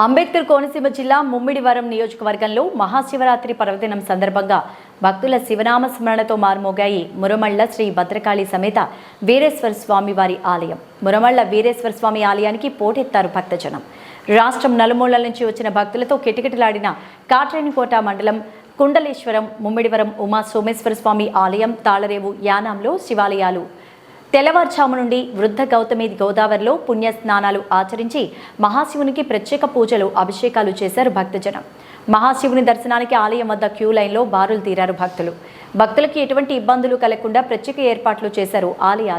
అంబేద్కర్ కోనసీమ జిల్లా ముమ్మిడివరం నియోజకవర్గంలో మహాశివరాత్రి పర్వదినం సందర్భంగా భక్తుల శివనామ స్మరణతో మారుమోగాయి మురమళ్ళ శ్రీ భద్రకాళి సమేత వీరేశ్వర స్వామి వారి ఆలయం. మురమళ్ళ వీరేశ్వర స్వామి ఆలయానికి పోటెత్తారు భక్తజనం. రాష్ట్రం నలుమూలల నుంచి వచ్చిన భక్తులతో కిటకిటలాడిన కాట్రేనికోట మండలం కుండలేశ్వరం ముమ్మిడివరం ఉమా సోమేశ్వర స్వామి ఆలయం తాళరేవు యానాంలో శివాలయాలు తెల్లవారుజాము నుండి వృద్ధ గౌతమి గోదావరిలో పుణ్య స్నానాలు ఆచరించి మహాశివునికి ప్రత్యేక పూజలు అభిషేకాలు చేశారు భక్తజనం. మహాశివుని దర్శనానికి ఆలయం వద్ద క్యూ లైన్లో బారులు తీరారు భక్తులు. భక్తులకి ఎటువంటి ఇబ్బందులు కలగకుండా ప్రత్యేక ఏర్పాట్లు చేశారు ఆలయ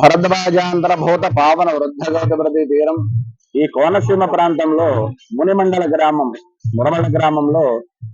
భరద్వాజాంతర భూత పావన వృద్ధగౌతమృతి తీరం ఈ కోనసీమ ప్రాంతంలో మునిమండల గ్రామం మురమల గ్రామంలో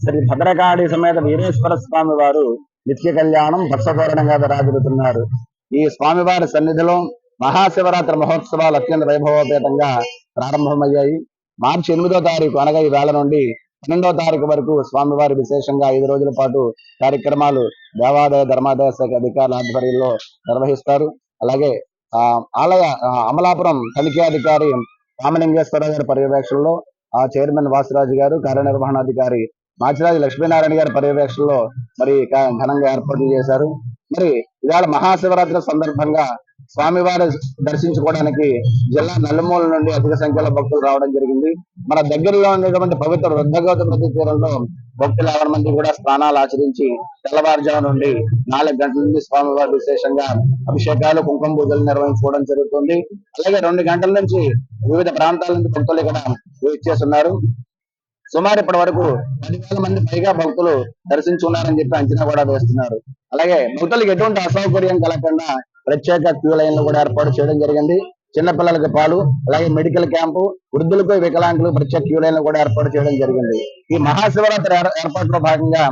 శ్రీ భద్రకాళి సమేత వీరేశ్వర స్వామి వారు నిత్య కళ్యాణం భక్తతోరణంగా రాజుతున్నారు ఈ స్వామివారి సన్నిధిలో మహాశివరాత్రి మహోత్సవాలు అత్యంత వైభవోపేతంగా ప్రారంభమయ్యాయి. మార్చి ఎనిమిదో తారీఖు అనగా ఈ వేళ నుండి పన్నెండో తారీఖు వరకు స్వామివారి విశేషంగా ఐదు రోజుల పాటు కార్యక్రమాలు దేవాదాయ ధర్మాదాయ శాఖ అధికారుల ఆధ్వర్యంలో నిర్వహిస్తారు. అలాగే ఆ ఆలయ అమలాపురం తనిఖీ అధికారి రామలింగేశ్వర గారి పర్యవేక్షణలో ఆ చైర్మన్ వాసిరాజు గారు కార్యనిర్వహణాధికారి మాచిరాజు లక్ష్మీనారాయణ గారి పర్యవేక్షణలో మరి ఘనంగా ఏర్పాట్లు చేశారు. మరి ఇవాళ మహాశివరాత్రి సందర్భంగా స్వామివారి దర్శించుకోవడానికి జిల్లా నలుమూల నుండి అధిక సంఖ్యలో భక్తులు రావడం జరిగింది. మన దగ్గరలో ఉండేటువంటి పవిత్ర వృద్ధగౌత నది తీరంలో భక్తులు యాభై మంది కూడా స్నానాలు ఆచరించి తెల్లవారుజాము నుండి నాలుగు గంటల నుండి స్వామివారి విశేషంగా అభిషేకాలు కుంకుమ పూజలు నిర్వహించుకోవడం జరుగుతుంది. అలాగే రెండు గంటల నుంచి వివిధ ప్రాంతాల నుంచి భక్తులు ఇక్కడ ఇచ్చేస్తున్నారు సుమారు ఇప్పటి వరకు పదివేల మంది పైగా భక్తులు దర్శించున్నారని చెప్పి అంచనా కూడా వేస్తున్నారు. అలాగే భక్తులకు ఎటువంటి అసౌకర్యం కలగకుండా ప్రత్యేక క్యూ లైన్లు కూడా ఏర్పాటు చేయడం జరిగింది. చిన్నపిల్లలకు పాలు అలాగే మెడికల్ క్యాంపు వృద్ధులకు వికలాంగులు ప్రత్యేక క్యూ లైన్లు కూడా ఏర్పాటు చేయడం జరిగింది. ఈ మహాశివరాత్రి ఏర్పాటులో భాగంగా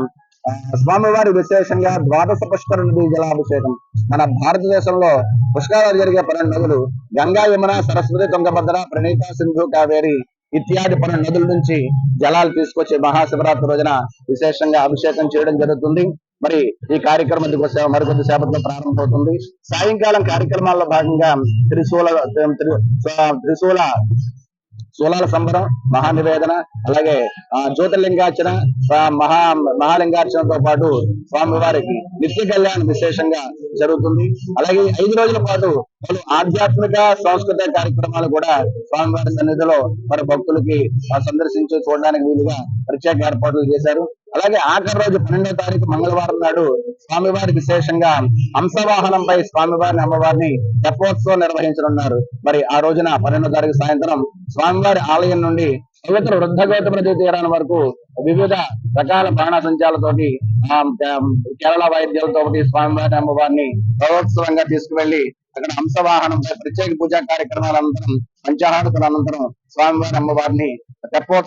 స్వామివారి విశేషంగా ద్వాదశ పుష్కర నది జలాభిషేకం మన భారతదేశంలో పుష్కరాలు జరిగే పన్నెండు నదులు గంగా యమున సరస్వతి తుంగభద్ర ప్రణీత సింధు కావేరి ఇత్యాది పన్నెండు నదుల నుంచి జలాలు తీసుకొచ్చి మహాశివరాత్రి రోజున విశేషంగా అభిషేకం చేయడం జరుగుతుంది. మరి ఈ కార్యక్రమం కొద్ది మరికొద్ది సేపట్లో ప్రారంభమవుతుంది. సాయంకాలం కార్యక్రమాల్లో భాగంగా త్రిశూల త్రిశూల శూలాల సంబరం మహానివేదన అలాగే ఆ జ్యోతిర్లింగార్చన మహా మహాలింగార్చనతో పాటు స్వామివారికి నిత్య కళ్యాణం విశేషంగా జరుగుతుంది. అలాగే ఐదు రోజుల పాటు పలు ఆధ్యాత్మిక సాంస్కృతిక కార్యక్రమాలు కూడా స్వామివారి సన్నిధిలో మరి భక్తులకి సందర్శించి చూడడానికి వీలుగా ప్రత్యేక ఏర్పాట్లు చేశారు. అలాగే ఆఖరి రోజు పన్నెండో తారీఖు మంగళవారం నాడు స్వామివారి విశేషంగా హంసవాహనంపై స్వామివారిని అమ్మవారిని తెప్పోత్సవం నిర్వహించనున్నారు. మరి ఆ రోజున పన్నెండో తారీఖు సాయంత్రం స్వామివారి ఆలయం నుండి పవిత్ర వృద్ధ గౌతమ తీరాన వరకు వివిధ రకాల బాణాసంచాలతోటి కేరళ వాయిద్యాలతో స్వామివారి అమ్మవారిని గౌరవోత్సవంగా తీసుకువెళ్ళి అక్కడ హంసవాహనం ప్రత్యేక పూజా కార్యక్రమాల అనంతరం పంచాహారతుల అనంతరం స్వామివారి అమ్మవారిని తెప్పోత్సవం